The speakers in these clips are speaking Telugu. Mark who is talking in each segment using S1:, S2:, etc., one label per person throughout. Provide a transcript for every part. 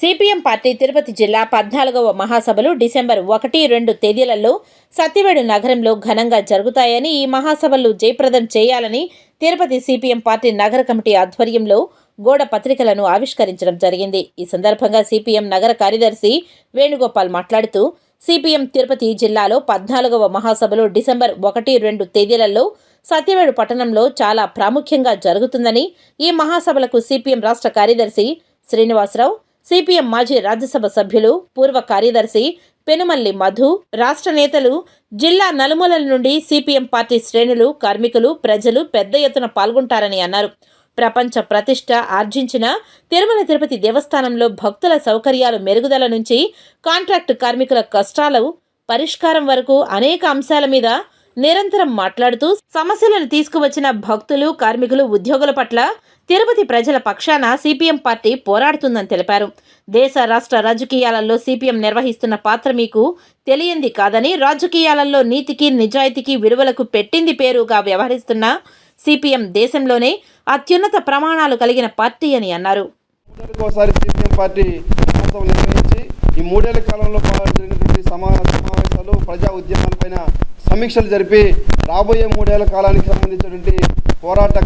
S1: సిపిఎం పార్టీ తిరుపతి జిల్లా పద్నాలుగవ మహాసభలు డిసెంబర్ ఒకటి రెండు తేదీలలో సత్యవేడు నగరంలో ఘనంగా జరుగుతాయని ఈ మహాసభలు జయప్రదం చేయాలని తిరుపతి సిపిఎం పార్టీ నగర కమిటీ ఆధ్వర్యంలో గోడ పత్రికలను ఆవిష్కరించడం జరిగింది. ఈ సందర్భంగా సిపిఎం నగర కార్యదర్శి వేణుగోపాల్ మాట్లాడుతూ సిపిఎం తిరుపతి జిల్లాలో పద్నాలుగవ మహాసభలు డిసెంబర్ ఒకటి రెండు తేదీలలో సత్యవేడు పట్టణంలో చాలా ప్రాముఖ్యంగా జరుగుతుందని ఈ మహాసభలకు సిపిఎం రాష్ట్ర కార్యదర్శి శ్రీనివాసరావు సిపిఎం మాజీ రాజ్యసభ సభ్యులు పూర్వ కార్యదర్శి పెనుమల్లి మధు రాష్ట్ర నేతలు జిల్లా నలుమూలల నుండి సిపిఎం పార్టీ శ్రేణులు కార్మికులు ప్రజలు పెద్ద ఎత్తున పాల్గొంటారని అన్నారు. ప్రపంచ ప్రతిష్ట ఆర్జించిన తిరుమల తిరుపతి దేవస్థానంలో భక్తుల సౌకర్యాలు మెరుగుదల నుంచి కాంట్రాక్టు కార్మికుల కష్టాలు పరిష్కారం వరకు అనేక అంశాల మీద నిరంతరం మాట్లాడుతూ సమస్యలను తీసుకువచ్చిన భక్తులు కార్మికులు ఉద్యోగుల పట్ల తిరుపతి ప్రజల పక్షాన సిపిఎం పార్టీ పోరాడుతుందని తెలిపారు. దేశ రాష్ట్ర రాజకీయాలలో సిపిఎం నిర్వహిస్తున్న పాత్ర మీకు తెలియంది కాదని రాజకీయాలలో నీతికి నిజాయితీకి విలువలకు పెట్టింది పేరుగా వ్యవహరిస్తున్న సిపిఎం దేశంలోనే అత్యున్నత ప్రమాణాలు కలిగిన పార్టీ అని అన్నారు.
S2: పార్టీ నిర్వహించి ఈ మూడేళ్ళ కాలంలో జరిగినటువంటి సమా సమావేశాలు ప్రజా ఉద్యమాలపైన సమీక్షలు జరిపి రాబోయే మూడేళ్ళ కాలానికి సంబంధించినటువంటి పోరాట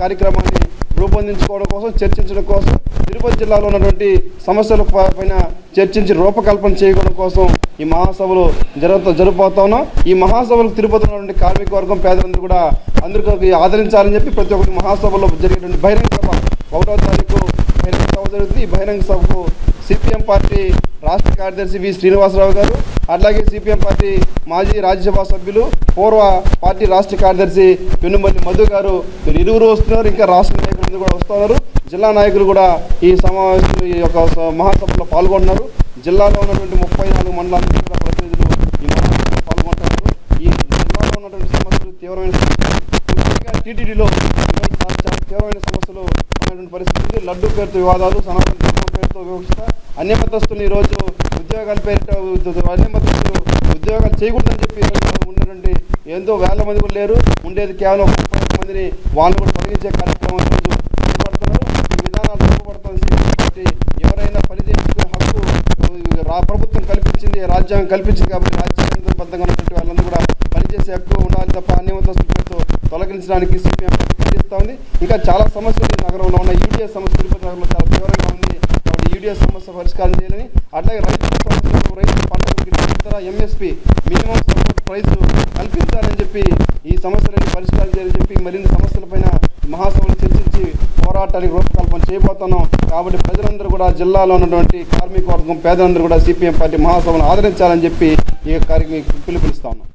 S2: కార్యక్రమాన్ని రూపొందించుకోవడం కోసం చర్చించడం కోసం తిరుపతి జిల్లాలో ఉన్నటువంటి సమస్యల పైన చర్చించి రూపకల్పన చేయడం కోసం ఈ మహాసభలు జరుగుతూ జరిగిపోతా ఉన్నాం. ఈ మహాసభలకు తిరుపతిలో ఉన్నటువంటి కార్మిక వర్గం పేదలందరూ కూడా అందరికీ ఆదరించాలని చెప్పి ప్రతి ఒక్కరి మహాసభలో జరిగేటువంటి బహిరంగ సభ ఒకటో తారీఖు బహిరంగ సభ జరుగుతుంది ఈ బహిరంగ సభకు సిపిఎం పార్టీ రాష్ట్ర కార్యదర్శి వి శ్రీనివాసరావు గారు అట్లాగే సిపిఎం పార్టీ మాజీ రాజ్యసభ సభ్యులు పూర్వ పార్టీ రాష్ట్ర కార్యదర్శి పెనుమల్లి మధు గారు. వీరు ఇరువురు వస్తున్నారు ఇంకా రాష్ట్ర నాయకులు కూడా వస్తున్నారు. జిల్లా నాయకులు కూడా ఈ సమావేశంలో ఈ యొక్క మహాసభలో పాల్గొంటున్నారు. జిల్లాలో ఉన్నటువంటి ముప్పై నాలుగు మండలాల ప్రతినిధులు ఈ మహాసభలో పాల్గొంటున్నారు. ఈ జిల్లాలో ఉన్నటువంటి సమస్యలు తీవ్రమైన సమస్యలు టీటీడీలో చాలా తీవ్రమైన సమస్యలు ఉన్నటువంటి పరిస్థితి. లడ్డు పేరుతో వివాదాలు సనాతన ధర్మం పేరుతో వివక్ష. అన్యమతస్తులు ఈరోజు ఉద్యోగాల పేరిట అన్యమతస్తులు ఉద్యోగాలు చేయకూడదని చెప్పి ఉన్నటువంటి ఎంతో వేల మంది కూడా లేరు. ఉండేది కేవలం ముప్పై మందిని వాళ్ళు కూడా తొలగించే కార్యక్రమం ఈరోజు చేపడుతున్నారు. ఈ విధానాలు రూపపడుతున్న సిపిఎం ఎవరైనా పని హక్కు ప్రభుత్వం కల్పించింది రాజ్యాంగం కల్పించింది కాబట్టి రాజ్యాంగబద్ధంగా ఉన్నటువంటి వాళ్ళందరూ కూడా ఎక్కువ హక్కు ఉండాలి తప్ప అన్యమతస్తుల పేరుతో తొలగించడానికి సిపిఎం ప్రయత్నిస్తూ ఉంది ఇంకా చాలా సమస్యలు ఈ నగరంలో ఉన్న యూడిఎస్ సమస్య తిరుపతి నగరంలో చాలా తీవ్రంగా ఉంది కాబట్టి యూడిఎస్ సమస్య పరిష్కారం చేయాలని అట్లాగే రైతుల సమస్యలు రైతుల పంటలకు ఇతర ఎంఎస్పి మినిమం సపోర్ట్ ప్రైస్ కల్పించాలని చెప్పి ఈ సమస్యలను పరిష్కారం చేయాలని చెప్పి మరిన్ని సమస్యలపైన మహాసభలు చర్చించి పోరాటానికి రూపకల్పన చేయబోతున్నాం. కాబట్టి ప్రజలందరూ కూడా జిల్లాలో ఉన్నటువంటి కార్మిక వర్గం పేదలందరూ కూడా సిపిఎం పార్టీ మహాసభను ఆదరించాలని చెప్పి ఈ కార్యక్రమం పిలుపునిస్తా ఉన్నాం.